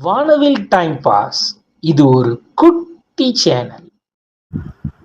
வானவில் time pass இது ஒரு குட்டி சேனல்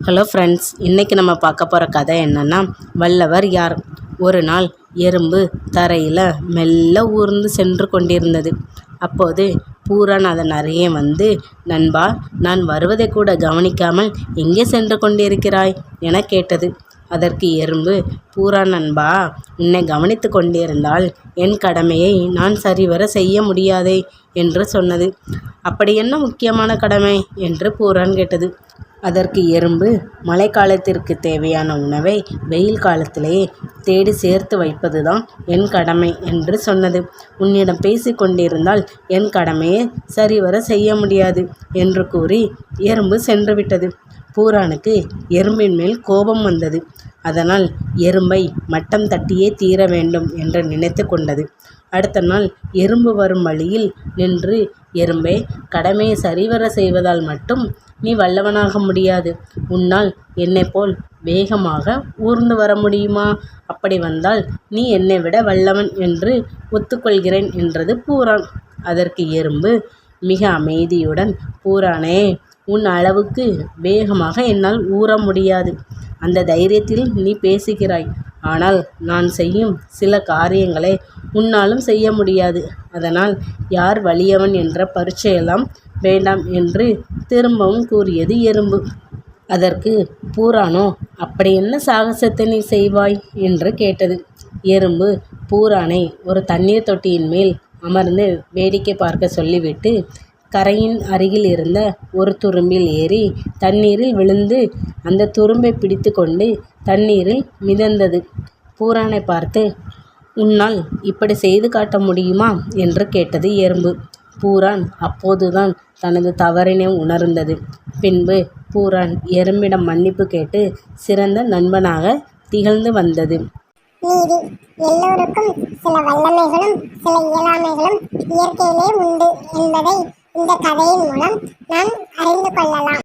ஹலோ ஃப்ரெண்ட்ஸ் இன்றைக்கி நம்ம பார்க்க போகிற கதை என்னென்னா வல்லவர் யார்? ஒரு நாள் எறும்பு தரையில் மெல்ல ஊர்ந்து சென்று கொண்டிருந்தது. அப்போது பூரான் அதன் நிறைய வந்து நண்பா நான் வருவதை கூட கவனிக்காமல் எங்கே சென்று கொண்டிருக்கிறாய்? என கேட்டது. அதற்கு எறும்பு பூரா நண்பா உன்னை கவனித்து கொண்டிருந்தால் என் கடமையை நான் சரிவர செய்ய முடியாதே என்று சொன்னது. அப்படி என்ன முக்கியமான கடமை? என்று பூரான் கேட்டது. அதற்கு எறும்பு மழைக்காலத்திற்கு தேவையான உணவை வெயில் காலத்திலேயே தேடி சேர்த்து வைப்பதுதான் என் கடமை என்று சொன்னது. உன்னிடம் பேசிக்கொண்டிருந்தால் என் கடமையை சரிவர செய்ய முடியாது என்று கூறி எறும்பு சென்றுவிட்டது பூரானுக்கு எறும்பின் மேல் கோபம் வந்தது. அதனால் எறும்பை மட்டம் தட்டியே தீர வேண்டும் என்று நினைத்து கொண்டது. அடுத்த நாள் எறும்பு வரும் வழியில் நின்று எறும்பே கடமையை சரிவர செய்வதால் மட்டும் நீ வல்லவனாக முடியாது. உன்னால் என்னை போல் வேகமாக ஊர்ந்து வர முடியுமா? அப்படி வந்தால் நீ என்னை விட வல்லவன் என்று ஒத்துக்கொள்கிறேன் என்றது பூரான். அதற்கு எறும்பு மிக அமைதியுடன் பூரானே உன் அளவுக்கு வேகமாக என்னால் ஊற முடியாது. அந்த தைரியத்தில் நீ பேசுகிறாய். ஆனால் நான் செய்யும் சில காரியங்களை உன்னாலும் செய்ய முடியாது. அதனால் யார் வலியவன் என்ற பரீட்சையெல்லாம் வேண்டாம் என்று திரும்பவும் கூறியது எறும்பு. அதற்கு பூரானோ அப்படி என்ன சாகசத்தை நீ செய்வாய்? என்று கேட்டது. எறும்பு பூரானை ஒரு தண்ணீர் தொட்டியின் மேல் அமர்ந்து வேடிக்கை பார்க்க சொல்லிவிட்டு கரையின் அருகில் இருந்த ஒரு துரும்பில் ஏறி தண்ணீரில் விழுந்து அந்த துரும்பை பிடித்து கொண்டு தண்ணீரில் மிதந்தது. பூரானை பார்த்து உன்னால் இப்படி செய்து காட்ட முடியுமா? என்று கேட்டது எறும்பு. பூரான் அப்போதுதான் தனது தவறினை உணர்ந்தது. பின்பு பூரான் எறும்பிடம் மன்னிப்பு கேட்டு சிறந்த நண்பனாக திகழ்ந்து வந்தது. நீதி எல்லோருக்கும் சில வல்லமைகளும் சில இயலாமைகளும் இயற்கையிலே உண்டு என்பதை இந்த கதையின் மூலம் நாம் அறிந்து கொள்ளலாம்.